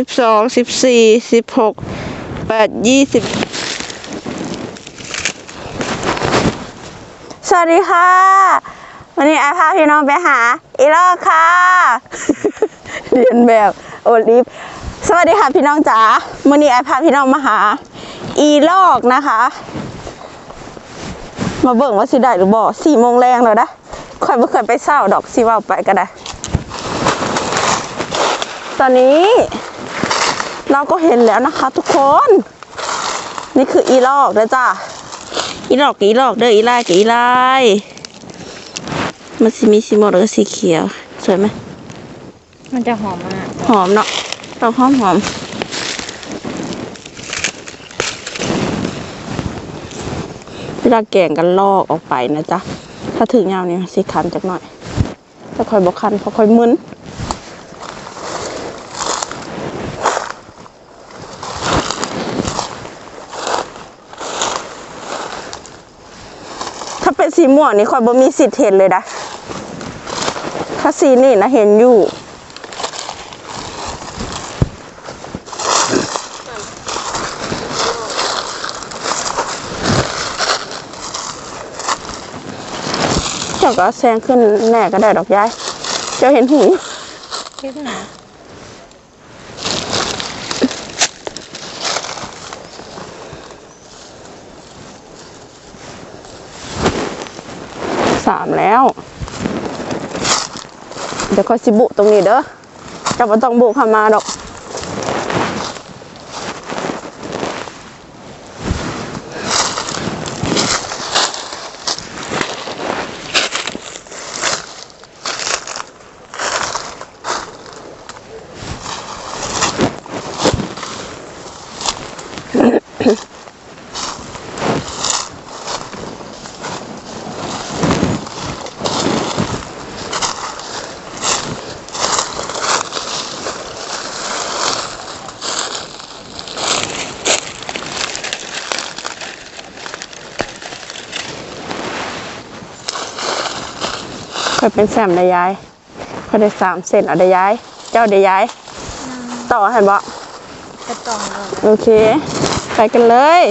สิบสองสิบสี่สิบหกแปดยี่สิบสวัสดีค่ะ วันนี้ไอพาพี่น้องไปหาอีลอกค่ะ เรียนแบบโอลิฟสวัสดีค่ะพี่น้องจ๋าวันนี้ไอพาพี่น้องมาหา อีลอกนะคะ มาเบิ่งว่าสิได้หรือบ่สี่โมงแรงแล้วนะค่อยไม่เคยไปเศร้าดอกสิว่าไปก็ได้ตอนนี้ เราก็เห็นแล้วนะคะ ทุกคน นี่คืออีลอกเด้อจ้าอีลอกกับอีลอกเด้ออีลายกับอีลายมันสิมีสีม่วงแล้วก็สีเขียว สวยไหมมันจะหอมมาก หอมเนาะเราหอมหอมเวลาแกงกันลอกออกไปนะจ๊ะ ถ้าถึงยาวเนี่ยสิคันจักหน่อยถ้าคอยบอกคันเพราะคอยมึนาเป็นสีม่วงนี่คอยบ่มีสิทธิ์เห็นเลยนะถ้าสีนี่นะเห็นอยู่เจ้าก็แซงขึ้นแน่ก็ได้ดอกยาย เจ้าเห็นหูคิดหนา สามแล้ว เดี๋ยวค่อยสิบุตรงนี้เด้อจะมาต้องบุเข้ามาดอก ค่อยเป็นแซมได้ยายค่อยได้สามเซนเอาได้ยาย เจ้าได้ยาย ต่อให้บ่กระจองเลยโอเค ไปกันเลย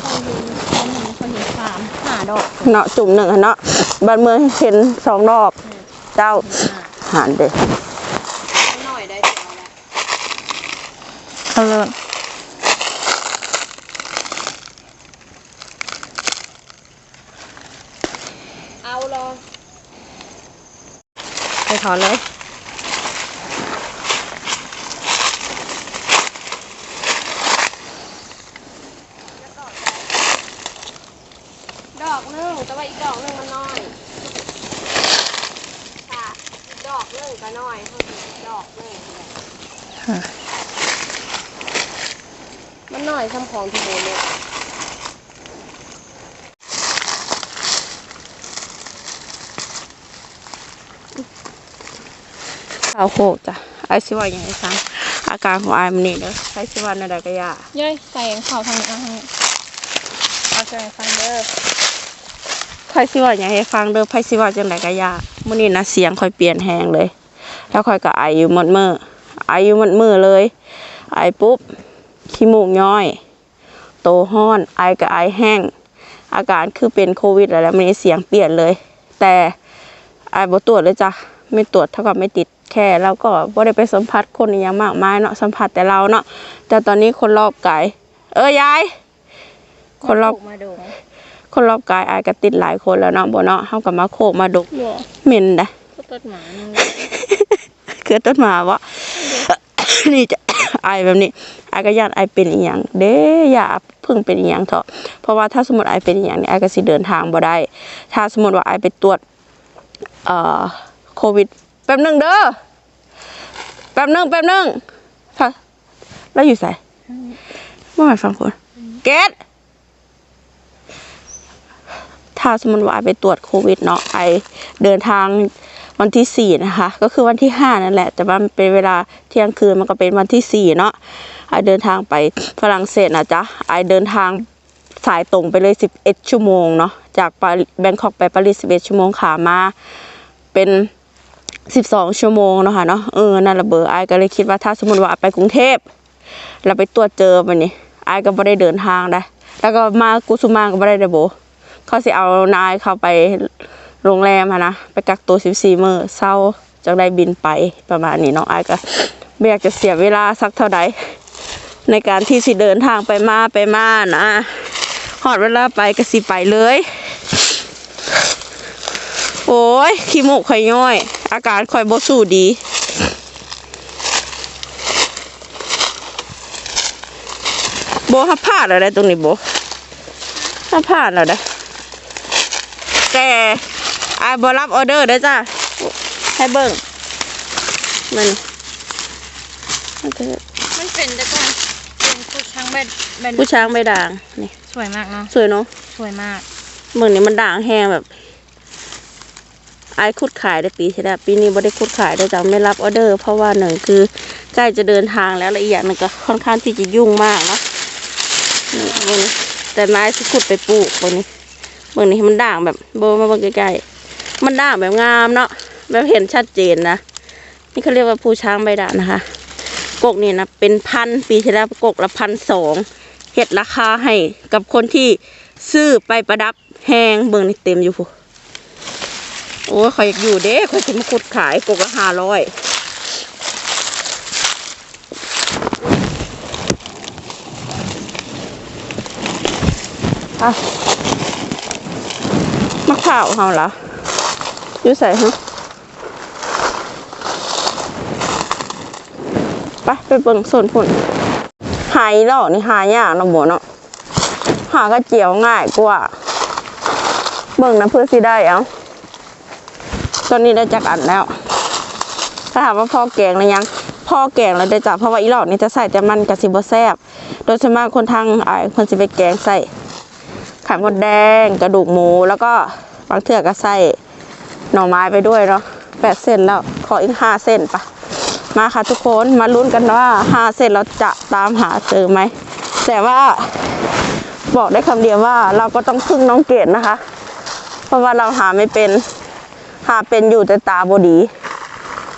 เขาเห็นเขาเห็นเขาเห็นสามหาดอกเนาะจุ่มหนึ่งอะเนาะบ้านเมืองเห็นสองดอก เจ้าหารเด้หน่อยได้เดียวแหละเอาเลย เอาเลย ไปถอนเลย ดอกหนึงแต่ว่าอีกดอกหนึงมันน้อยค่ะอีกดอกหนึงก็น้อยเท่านี้ดอกหนึงเลยมันน้อยซ้ำของที่โบเนี่ย ข้าวโคกจ้ะไอซิว่าอย่างไรซังอาการของไอมันนี่เด้อไอซิว่าในใดก็ยาเย้ยใส่เข่าทางนี้เอาทางนี้เอาใจฟังเด้อไพซิว่าอย่างให้ฟังเด้อไพซิว่าจังไดก็ยามื้อนี้นะเสียงค่อยเปลี่ยนแฮงเลย แล้วค่อยก็ไออยู่หมดมือไออยู่หมดมือเลย ไอปุ๊บขี้มูกย้อย โตห้อน ไอก็ไอแห้ง อาการคือเป็นโควิดแล้วแหละมื้อนี้เสียงเปลี่ยนเลย แต่ไอบ่ตรวจเลยจ้ะ ไม่ตรวจเท่ากับไม่ติดแค่แล้วก็บ่ได้ไปสัมผัสคนอหย่างมากมายเนาะสัมผัสแต่เราเนาะแต่ตอนนี้คนรอบกายเออยาย คนรอบมาดูคนรอบกายอายก็ติดหลายคนแล้วเนาะบ่เนาะเฮาก็มาโคกมาดกบัวเหม็นเด้ก็ต้นหมานึงเกิดต้นหมาวะนี่จะอายแบบนี้อายก็ย่านอายเป็นอีหยังเด้อย่าเพิ่งเป็นอีหยังเถอะเพราะว่าถ้าสมมติอายเป็นอีหยังนี่อายก็สิเดินทางบ่ได้ ถ้าสมมติว่าอายไปตรวจเอ่อ โควิด แป๊บหนึงเด้อ แป๊บหนึงแป๊บหนึงค่ะแล้วอยู่ไสบ่ให้ฟังคนเกตถ้าสมมติว่าไปตรวจโควิดเนาะไอเดินทางวันที่สี่นะคะ ก็คือวันที่ห้านั่นแหละ แต่ว่ามันเป็นเวลาเที่ยงคืนมันก็เป็นวันที่สี่เนาะไอเดินทางไปฝรั่งเศสนะจ๊ะไอเดินทางสายตรงไปเลยสิบเอ็ดชั่วโมงเนาะจากปารีแบงคอกไปปารีสสิบเอ็ดชั่วโมงขามาเป็น สิบสองชั่วโมงเนาะค่ะเนาะเออนั่นระเบอร์ไอายก็เลยคิดว่าถ้าสมมติว่าไปกรุงเทพเราไปตรวจเจอมันนี่ไอายก็ไม่ได้เดินทางได้แล้วก็มากุสุมาก็ไม่ได้เดอโบเขาสิเอานายเข้าไปโรงแรมะนะไปกักตัวสิบสี่มื้อเศร้าจังได้บินไปประมาณนี้เนาะไอายก็ไม่อยากจะเสียเวลาสักเท่าใดในการที่สิเดินทางไปมาไปมานะหอดเวลาไปก็สิไปเลย โอ้ยขี้มูกข่อยย่อย อาการข่อยบ่สู้ดีโบฮับพลาดอะไรตรงนี้โบฮับพลาดอะไรแต่อายบรับออเดอร์เด้อจ้าให้เบิ่งมันมันคือมันเป็นแต่ก่อนเป็นผู้ช้างแบนแบนผู้ช้างไม่ด่างนี่สวยมากเนาะสวยเนาะสวยมากเมืองนี้มันด่างแห้งแบบ ไอายคุดขายได้ปีที่แล้วปีนี้ไม่ได้คุดขายได้จังไม่รับออเดอร์ เพราะว่าหนึ่งคือใกล้จะเดินทางแล้วและอีกอย่างหนึงก็ค่อนข้างที่จะยุ่งมากเนาะนี่แต่นายสิขุดไปปลูกบนนี้เมืองนี้มันด่างแบบโบมาบิ่งใกล้ๆมันด่างแบบงามเนาะแบบเห็นชัดเจนนะนี่เขาเรียกว่าภูช้างใบด่างนะคะ กกนี่นะเป็นพันปีที่แล้วกกละพันสองเห็ดราคาให้กับคนที่ซื้อไปประดับแหงเบิ่งนี่เต็มอยู่พู โอ้ยขอยอยากอยู่เด้ขอยจะมาขุดขายกกละห้าร้อยอะมะพร้าวเฮาเหรออยู่ใส่ฮะไปไปเบิ่งส่วนพุ่นหายดอกนี่หายากนาะบัวเนาะหากระเจียวง่ายกว่า เบิ่งนะเพื่อสิได้เอ้า ตอนนี้ได้จักอันแล้ว ถ้าถามว่าพ่อแกงหรือยังพ่อแกงแล้วได้จับเพราะว่าอีหลอดนี่จะใส่แต่มันกับสิบแซบโดยส่วนมากคนทางอายคนสิไปแกงใส่ไข่มดแดงกระดูกหมูแล้วก็บางเถื่อก็ใส่หน่อไม้ไปด้วยเนาะแปดเส้นแล้วขออีกห้าเส้นปะมาค่ะทุกคนมาลุ้นกันว่าห้าเส้นเราจะตามหาเจอไหมแต่ว่าบอกได้คำเดียวว่าเราก็ต้องพึ่งน้องเกดนะคะ เพราะว่าเราหาไม่เป็น หาเป็นอยู่แต่ตาบดี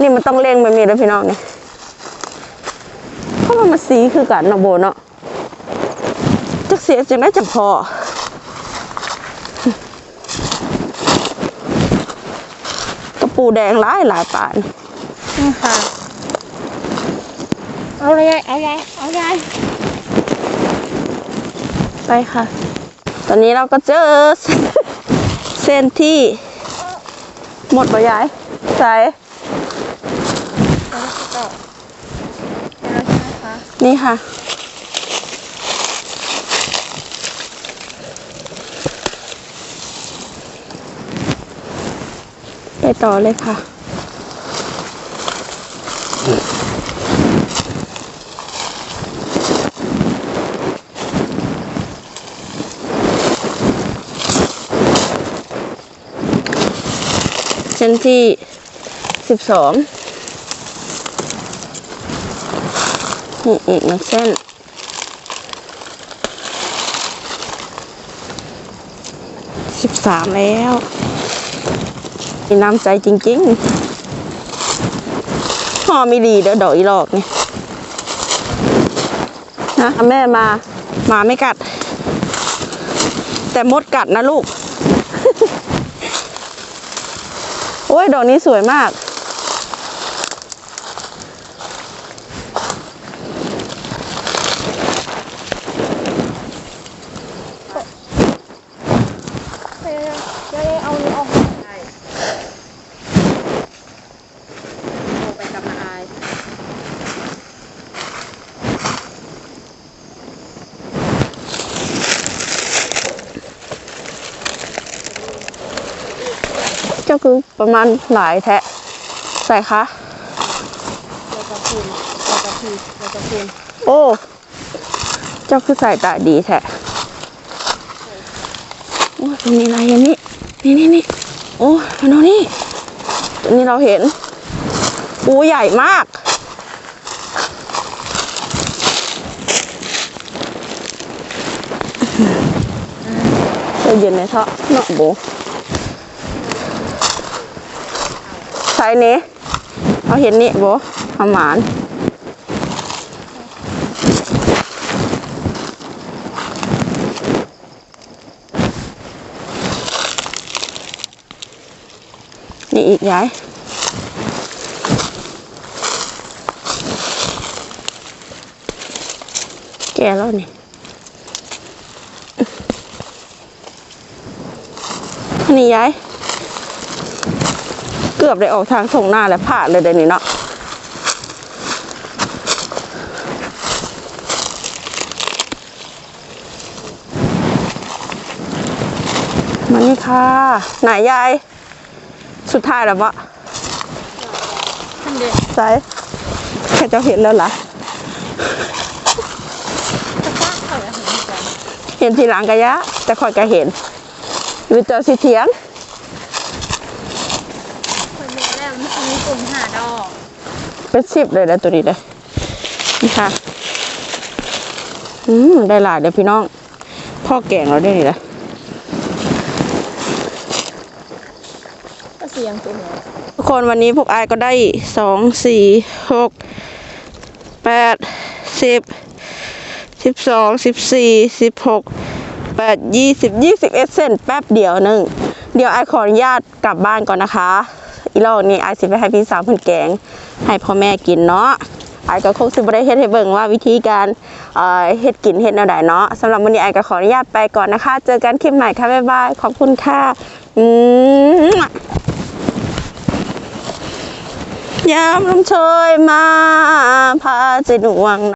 นี่มันต้องเร่งแบบนี้แล้วพี่น้องนี่เพราะว่ามันสีคือกันเนาะโบเนาะจักเสียจังได้จังพอกระปูแดงหลายหลายปานนี่ค่ะ เอาเลย เอายายเอายายไปค่ะ ตอนนี้เราก็เจอ เส้นที่ หมดปะยายใส่แล้วก็แล้วใช่ไหมคะนี่ค่ะ ไปต่อเลยค่ะ เส้นที่สิบสองนี่อีกหนึ่งเส้น สิบสามแล้ว มีน้ำใจจริงๆพ่อมีดีเด้อดอกอีหลอกเนี่ยนะแม่มา มาไม่กัด แต่มดกัดนะลูก โอ้ยดอกนี้สวยมาก ยายยายเอานี่ออก ไปกับนาอาย เจ้าคือประมาณหลายแทะใส่คะแล้วก็คืนแล้วก็คืนแล้วก็คืนโอ้ เจ้าคือใส่ตาดีแท้โอ้ตรงนี้อะไรอันนี้นี่นี่นี่โอ้มาดูนี่ตัวนี้เราเห็นปูใหญ่มากเราเย็นในเท่าเนาะโบ ใส่ช้นี้เอาเห็นนี่บ่อาหมานนี่อีกย้ายแก่แล้วนี่นนี้ย้าย กือบได้ออกทางส่งหน้าแล้วพลาดเลยเดี๋ยวนี้เนาะมานี่ค่ะ ไหนยาย สุดท้ายแล้วปะท่านเด็กใช่แค่เจ้าเห็นแล้วล่ะจะฟ้าเขาแล้วเห็นกันเห็นทีหลังกะยะ แต่คอยก็เห็นวิเจอสิเถียง คนเดียวแล้วมันมีกลุ่มหาดอก เป็นสิบเลยนะตัวนี้เลยนี่ค่ะ อืมได้หลายเดี๋ยวพี่น้อง พ่อแกงเราได้นี่แหละก็เสียงตัวเหนือทุกคนวันนี้พวกอายก็ได้สองสี่หกแปดสิบสิบสองสิบสี่สิบหกแปดยี่สิบยี่สิบเอ็ดเซนแป๊บเดียวหนึ่ง เดี๋ยวอายขออนุญาตกลับบ้านก่อนนะคะ อีรอบนี้อายสิไปให้พี่สาวเพิ่นแกง ให้พ่อแม่กินเนาะไอายก็คงสิบ่ได้เฮ็ดให้เบิ่งว่าวิธีการเอ่อเฮ็ดกินเฮ็ดแนวใดเนาะสำหรับวันนี้ไอายก็ขออนุญาตไปก่อนนะคะ เจอกันคลิปใหม่ค่ะบ๊ายบายขอบคุณค่ะอืมยามลมโชยมาพาใจหน่วง